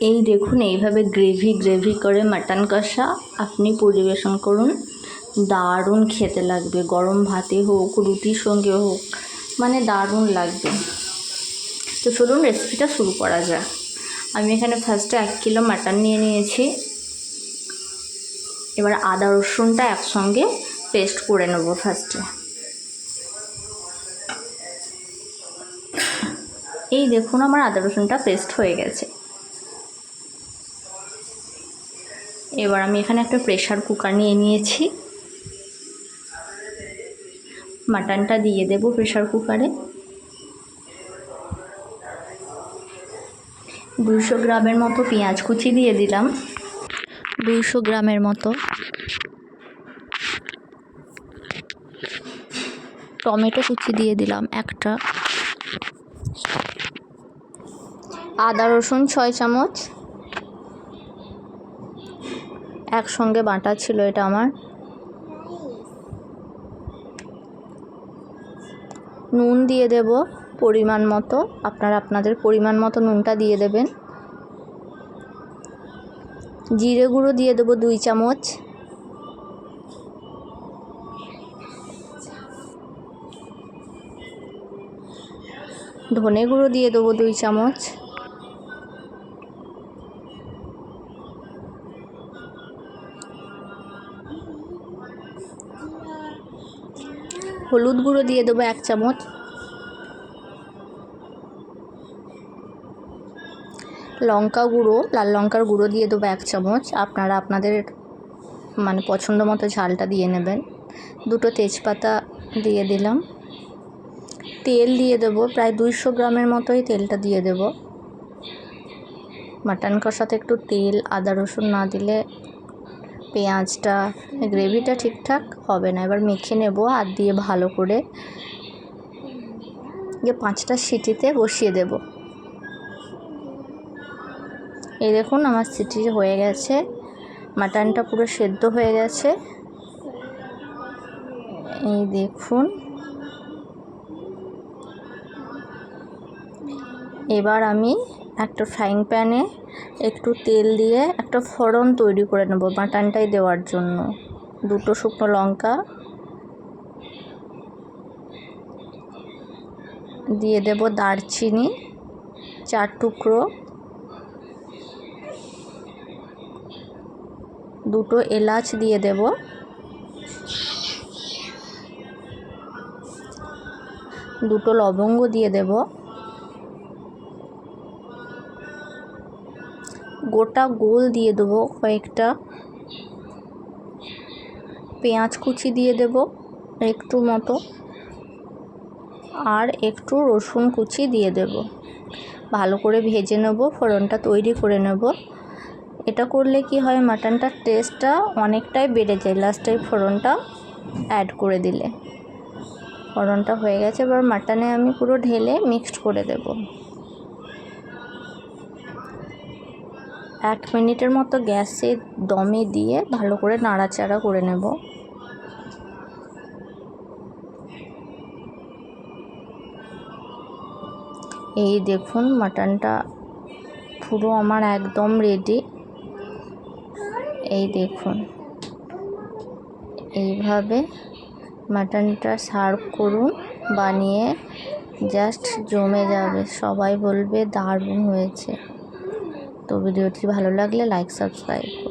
এই দেখুন, এইভাবে গ্রেভি গ্রেভি করে মাটন কষা। আপনি পরিবেশন করুন। দারুণ খেতে লাগবে। গরম ভাতে হোক, রুটির সঙ্গে হোক মানে দারুণ লাগবে। তো চলুন রেসিপিটা শুরু করা যাক। আমি এখানে ফার্স্টে এক কিলো মাটন নিয়ে নিয়েছি। এবার আদা, রসুনটা একসঙ্গে পেস্ট করে নেব ফার্স্টে এই দেখুন, আমার আদা, রসুনটা পেস্ট হয়ে গেছে। এবার আমি এখানে একটা প্রেশার কুকার নিয়ে নিয়েছি। মাটনটা দিয়ে দেব প্রেশার কুকারে দুশো গ্রামের মতো পেঁয়াজ কুচি দিয়ে দিলাম। দুশো গ্রামের মতো। টমেটো কুচি দিয়ে দিলাম একটা। আদা রসুন ছয় চামচ। একসঙ্গে বাটা ছিল এটা আমার। নুন দিয়ে দেব পরিমাণ মতো। আপনারা আপনাদের পরিমাণ মতো নুনটা দিয়ে দেবেন। জিরে গুঁড়ো দিয়ে দেবো দুই চামচ। ধনে গুঁড়ো দিয়ে দেবো দুই চামচ। হলুদ গুঁড়ো দিয়ে দেবো এক চামচ। লঙ্কা গুঁড়ো, লাল লঙ্কার গুঁড়ো দিয়ে দেবো এক চামচ। আপনারা আপনাদের মানে পছন্দ মতো ঝালটা দিয়ে নেবেন। দুটো তেজপাতা দিয়ে দিলাম। তেল দিয়ে দেবো, প্রায় দুইশো গ্রামের মতোই তেলটা দিয়ে দেবো। মাটন কষাতে একটু তেল, আদা রসুন না দিলে পেঁয়াজটা, গ্রেভিটা ঠিকঠাক হবে না। এবার মেখে নেব, হাত দিয়ে ভালো করে। যে পাঁচটা সিটিতে বসিয়ে দেব। এই দেখুন আমার সিটি হয়ে গেছে। মাটনটা পুরো সেদ্ধ হয়ে গেছে। এই দেখুন। এবার আমি একটা ফ্রাইং প্যানে একটু তেল দিয়ে একটা ফোড়ন তৈরি করে নেব মাটনটাই দেওয়ার জন্য। দুটো শুকনো লঙ্কা দিয়ে দেব দারচিনি, চার টুকরো। দুটো এলাচ দিয়ে দেব। দুটো লবঙ্গ দিয়ে দেবো। গোটা গোল দিয়ে দেবো, কয়েকটা। পেঁয়াজ কুচি দিয়ে দেব একটু মতো। আর একটু রসুন কুচি দিয়ে দেব। ভালো করে ভেজে নেব, ফোড়নটা তৈরি করে নেব। এটা করলে কি হয় মাটনটার টেস্টটা অনেকটাই বেড়ে যায়। লাস্টে ফোড়নটা অ্যাড করে দিলে। ফোড়নটা হয়ে গেছে, এবার মাটনে আমি পুরো ঢেলে মিক্সড করে দেবো। এক মিনিটের মতো গ্যাসে দমে দিয়ে ভালো করে নাড়াচাড়া করে নেব। এই দেখুন, মাটনটা পুরো আমার একদম রেডি এই দেখুন, এইভাবে মাটনটা সার্ভ করুন, বানিয়ে জাস্ট জমে যাবে। সবাই বলবে দারুণ হয়েছে। তো ভিডিওটি ভালো লাগলে লাইক সাবস্ক্রাইব